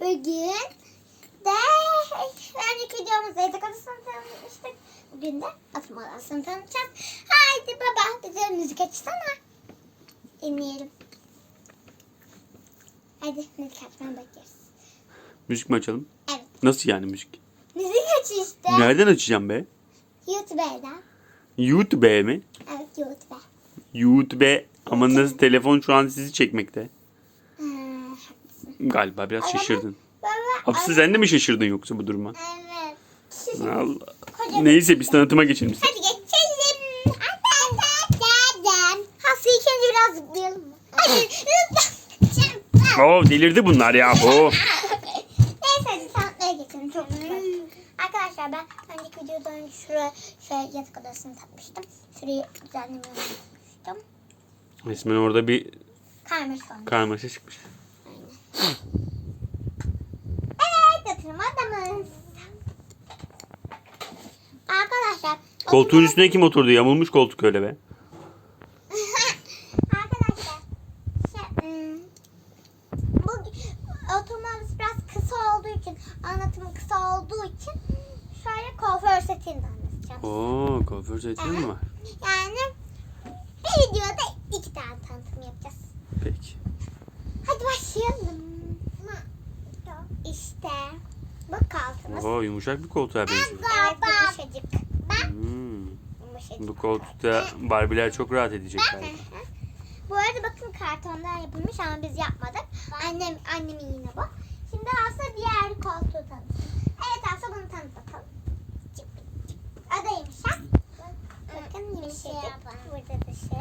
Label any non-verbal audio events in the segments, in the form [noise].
Bugün de önceki videomuzda odasını tanıtmıştık. Bugün de atma odasını tanıtacağız. Haydi baba bize müzik açsana. Dinleyelim. Hadi müzik açmaya bakıyoruz. Müzik mi açalım? Evet. Nasıl yani müzik? Müzik aç işte. Nereden açacağım be? YouTube'dan. YouTube'e mi? Evet YouTube'a. YouTube'e ama nasıl telefon şu an sizi çekmekte. Galiba biraz şaşırdın. Baba. Hapsi sen de mi şaşırdın yoksa bu duruma? Evet. Allah. Neyse biz tanıtıma geçelim. Hadi geçelim. Hafsa ilk önce biraz zıplayalım mı? Hadi. Oo delirdi bunlar ya. Oo. Neyse tanıtmaya geçelim. Çok güzel. Arkadaşlar ben önceki videoda önce şuraya şöyle yatak odasını takmıştım. Şurayı düzenlemeyi unutmuştum. Resmen orada bir Karmaşa karmaşa çıkmış. Evet oturma odamız. Arkadaşlar. Koltuğun üstüne kim oturdu? Yamulmuş koltuk öyle be. [laughs] Arkadaşlar şey, hmm, bu oturmamız biraz kısa olduğu için anlatımı kısa olduğu için şöyle kuaför setini anlatacağım. Oo kuaför mi var? Yani bir videoda iki tane tanıtım yapacağız. Peki. Hadi başlayalım. İşte bu kaltımız. Oo yumuşak bir koltuğa benziyor. Evet yumuşacık. Ben Hmm. yumuşacık. Bu koltukta Barbie'ler çok rahat edecek galiba. Bu arada bakın kartondan yapılmış ama biz yapmadık. Annem annemin yine bu. Şimdi aslında diğer koltuğu tanıtsın. Evet aslında bunu tanıt bakalım. Da yumuşak. Bakın yumuşacık. Burada da şey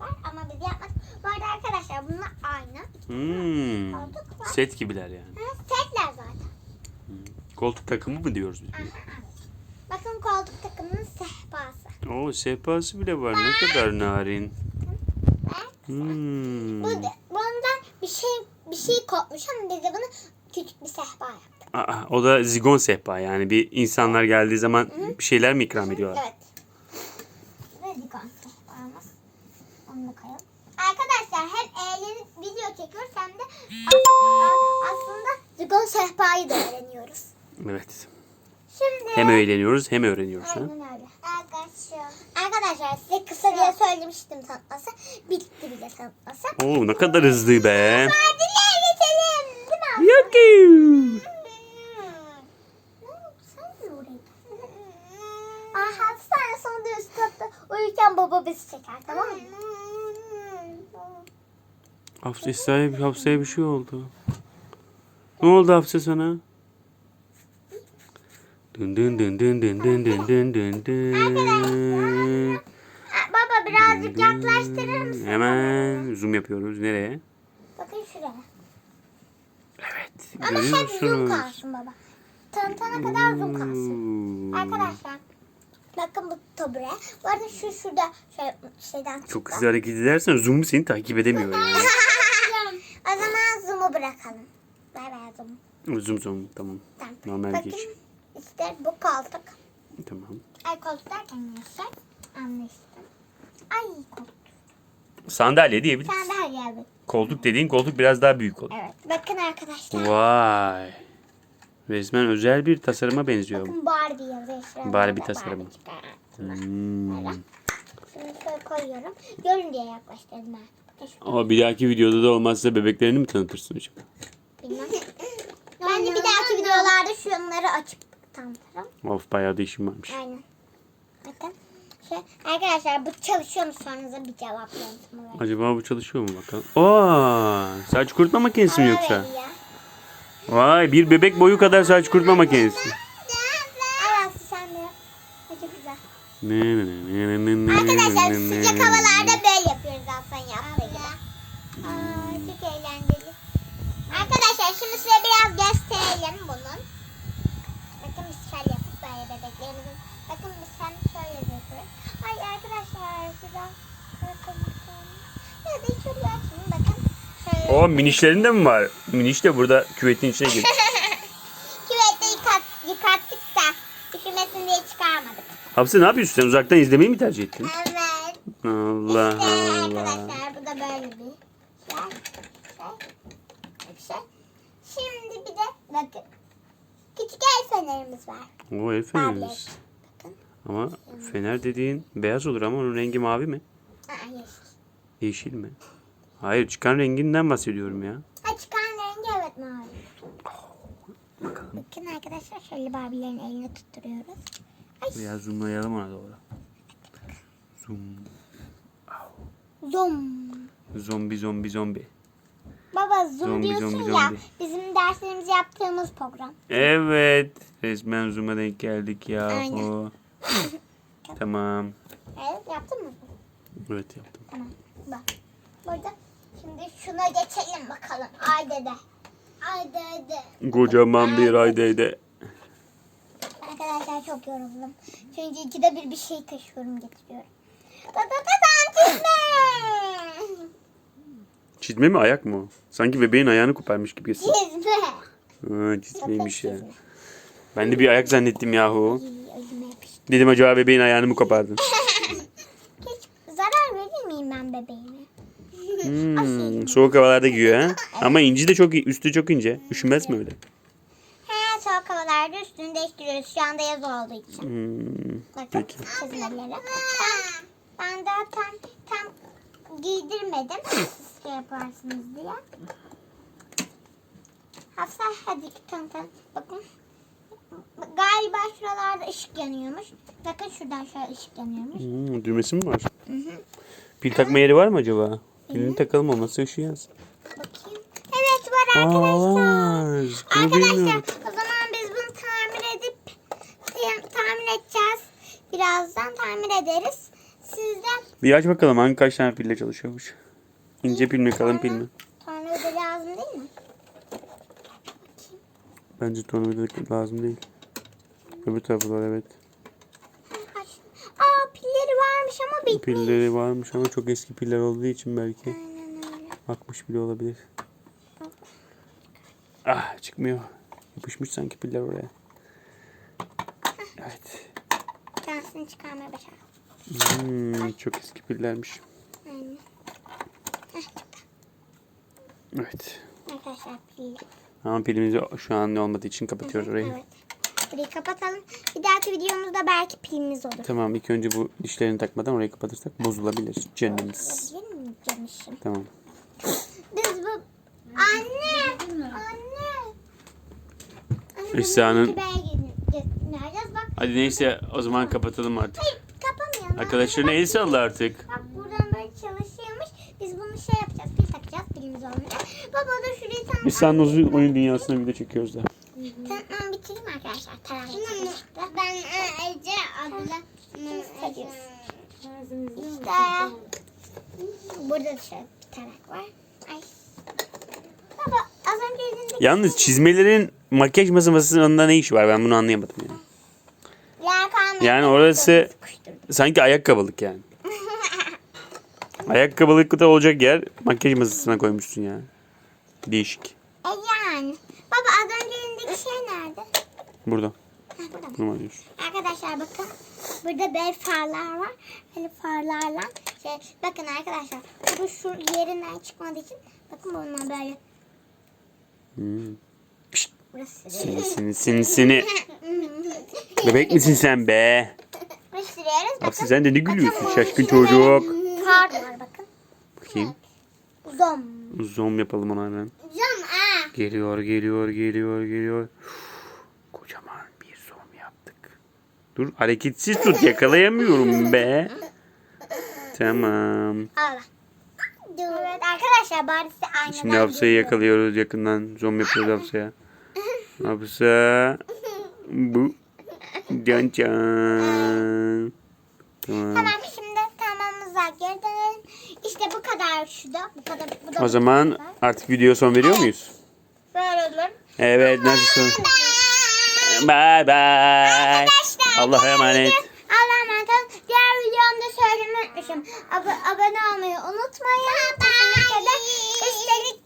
var ama biz yapmadık. Bu arada arkadaşlar bunlar aynı. Hmm. koltuk var. Set gibiler yani. Koltuk takımı mı diyoruz biz? Bakın koltuk takımının sehpası. Oo sehpası bile var. Ne kadar narin. Hmm. bu, bundan bir şey bir şey kopmuş ama biz de bunu küçük bir sehpa yaptık. Aa, o da zigon sehpa yani bir insanlar geldiği zaman bir şeyler mi ikram ediyorlar? Evet. Ve dikon sehpamız. Onu da koyalım. Arkadaşlar hem eğlenip video çekiyoruz hem de as- aslında zigon sehpayı da öğreniyoruz. Evet. Şimdi Hem eğleniyoruz hem öğreniyoruz. Ha? Aynen öyle. Arkadaşlar. Arkadaşlar size kısa diye söylemiştim tanıtması. Bitti bile tanıtması. Oo ne kadar hızlı be. Hadi geçelim. Değil mi abla? Yucky. Sen sonunda üst katta uyurken baba bizi çeker tamam mı? Hafsa İsa'ya Hafsa'ya bir şey oldu. Ne oldu Hafsa sana? Dın dın dın dın dın dın dın dın dın dın. Baba birazcık yaklaştırır mısın? Hemen zoom yapıyoruz. Nereye? Bakın şuraya. Evet. Ama hep zoom musunuz? kalsın baba. Tanıtana kadar zoom kalsın. Arkadaşlar bakın bu tabure. Bu arada şu şurada şöyle şeyden çıktı. Çok hızlı hareket edersen zoom'u seni takip edemiyor yani. [laughs] o zaman zoom'u bırakalım. Bay bay zoom. Zoom zoom tamam. Tamam. Normal Bakın geç. İşte bu koltuk. Tamam. Ay koltuk derken neyse anlaştım. Ay koltuk. Sandalye diyebiliriz. Yer bak. Koltuk dediğin koltuk biraz daha büyük olur. Evet. Bakın arkadaşlar. Vay. Resmen özel bir tasarıma benziyor. Bakın Barbie yazıyor. Barbie tasarımı. çıktı. Hmm. Şimdi şöyle koyuyorum. Görün diye yaklaştırdım ben. Ama bir dahaki videoda da olmazsa bebeklerini mi tanıtırsın acaba? bilmem. [laughs] ben de bir dahaki videolarda şunları açıp tanıtırım. Of bayağı da işim varmış. Aynen. Bakın. Şey, arkadaşlar bu çalışıyor mu sorunuza bir cevap yanıtımı verin. Acaba bu çalışıyor mu bakalım? Aa, saç kurutma makinesi mi yoksa? veriyor. Vay bir bebek boyu kadar saç kurutma makinesi. Ay Aslı sen de. yap. Ay, Çok güzel. Ne, ne, ne, ne, ne, ne, Arkadaşlar ne, ne, sıcak ne, havalarda ne. böyle yapıyoruz Aslan yaptığı gibi. Aa, çok eğlenceli. Arkadaşlar şimdi size biraz gösterelim bunun. Bakın biz şöyle yapıp böyle bebeklerimizin. Bakın biz hem şöyle yapıyoruz. Ay arkadaşlar size. Ya da öyle açmayın bakın. Şöyle. O minişlerinde mi var? Miniş de burada küvetin içine girmiş. [laughs] Küvette yıkat, yıkattık da üşümesin diye çıkarmadık. Hapsi ne yapıyorsun sen? Uzaktan izlemeyi mi tercih ettin? Evet. Allah İşte Allah. arkadaşlar bu da böyle bir şey. Şey. Şey. Şimdi bir de bakın. Küçük el fenerimiz var. O el fenerimiz. Bakın. Ama fener dediğin beyaz olur ama onun rengi mavi mi? Aa, yeşil. Yeşil mi? Hayır çıkan renginden bahsediyorum ya. Ha çıkan rengi evet mavi. Bakın arkadaşlar şöyle Barbie'lerin eline tutturuyoruz. Ay Biraz zoomlayalım ona doğru. Zoom. zom. Zombi zombi zombi. Baba zoom Zombi, diyorsun zombi, ya. zombi. Bizim derslerimizi yaptığımız program. Evet. Resmen zoom'a denk geldik ya. Aynen. [laughs] tamam. Evet yaptın mı? Evet yaptım. Tamam. Bak. Burada. Şimdi şuna geçelim bakalım. Ay dede. Ay dede. Kocaman bir aydaydı. Arkadaşlar çok yoruldum. Çünkü ikide bir bir şey taşıyorum getiriyorum. Da da da. Çizme mi ayak mı o? Sanki bebeğin ayağını koparmış gibi. Çizme. Ha, çizmeymiş ya. Ben de bir ayak zannettim yahu. Elime yapıştı. Dedim acaba bebeğin ayağını mı kopardın? [laughs] Zarar verir miyim ben bebeğime? Hmm, soğuk havalarda giyiyor ha. [laughs] Ama inci de çok üstü çok ince. Üşümez mi öyle? He soğuk havalarda üstünü değiştiriyoruz. Şu anda yaz olduğu için. Hmm, Bakın Peki. çizmeleri. Ben, ben daha tam, tam giydirmedim. [laughs] Şey yaparsınız diye. Hafsa hadi tam. Bakın. Galiba şuralarda ışık yanıyormuş. Bakın şuradan şöyle ışık yanıyormuş. hmm, düğmesi mi var? Pil takma yeri var mı acaba? Pilini takalım olmazsa ışığı yansın. Bakayım. Evet var Aa, arkadaşlar. var. Bunu Arkadaşlar o zaman biz bunu tamir edip tam- tamir edeceğiz. Birazdan tamir ederiz. Sizden Bir aç bakalım hangi kaç tane pille çalışıyormuş. İnce pil mi kalın pil mi? tornavida lazım değil mi? Bence tornavida lazım değil. Öbür tarafı var evet. Aa pilleri varmış ama bitmiş. Pilleri varmış ama çok eski piller olduğu için belki Aynen öyle. akmış bile olabilir. Ah çıkmıyor. Yapışmış sanki piller oraya. Evet. Tanesini çıkarmaya başardım. Hmm, çok eski pillermiş. Evet. Arkadaşlar pilli. Ama pilimiz şu an olmadığı için kapatıyoruz orayı. Evet. Burayı kapatalım. Bir dahaki videomuzda belki pilimiz olur. Tamam ilk önce bu dişlerini takmadan orayı kapatırsak bozulabilir canımız. Olabilir mi canışım? Tamam. Biz bu... Anne! Anne! Anne bak. Hadi neyse o zaman kapatalım artık. Hayır kapamayalım. Arkadaşlarına el salla artık. Bak buradan böyle çalışıyormuş. Biz bunu şey yapacağız. Pil Baba da şurayı tam... İhsan'ın uzun oyun dünyasına video çekiyoruz da. Tamam bitireyim arkadaşlar. Tamam. Ben Ece abla. İşte. Burada da şöyle bir tarak var. Ay. Baba az önce elindeki Yalnız çizmelerin makyaj masasında ne işi var ben bunu anlayamadım yani. Yani orası sanki ayakkabılık yani. Ayakkabılıkta olacak yer makyaj masasına koymuşsun ya. Değişik. E yani. Baba az önce elindeki şey nerede? Burada. Burada mı? Bunu diyorsun. Arkadaşlar bakın. Burada böyle farlar var. Böyle farlarla şey, bakın arkadaşlar. Bu şu yerinden çıkmadığı için bakın bundan böyle Hmm. Pişt, burası Seni seni seni seni. [laughs] Bebek misin sen be? Burası. Bakın. Aslı sen de ne gülüyorsun şaşkın çocuk. Var bakın. Bakayım. Zom. Zoom yapalım ona hemen. Zom aa. Geliyor geliyor geliyor geliyor. Kocaman bir zoom yaptık. Dur hareketsiz tut yakalayamıyorum be. Tamam. Al. Evet arkadaşlar bari size aynadan Şimdi Hafsa'yı yakalıyoruz yakından. Zoom yapıyoruz Hafsa'ya. Hafsa. Bu. Can can. Tamam. Tamam şimdi dönelim. İşte bu kadar şu da. Bu kadar. Bu da O zaman artık video son veriyor muyuz? böyle olur. Evet nasılsın? Bye bye. Allah'a emanet. Allah'a emanet olun. Diğer videomda söylemeyi unutmuşum. Ab- abone olmayı unutmayın. Kesinlikle de. Üstelik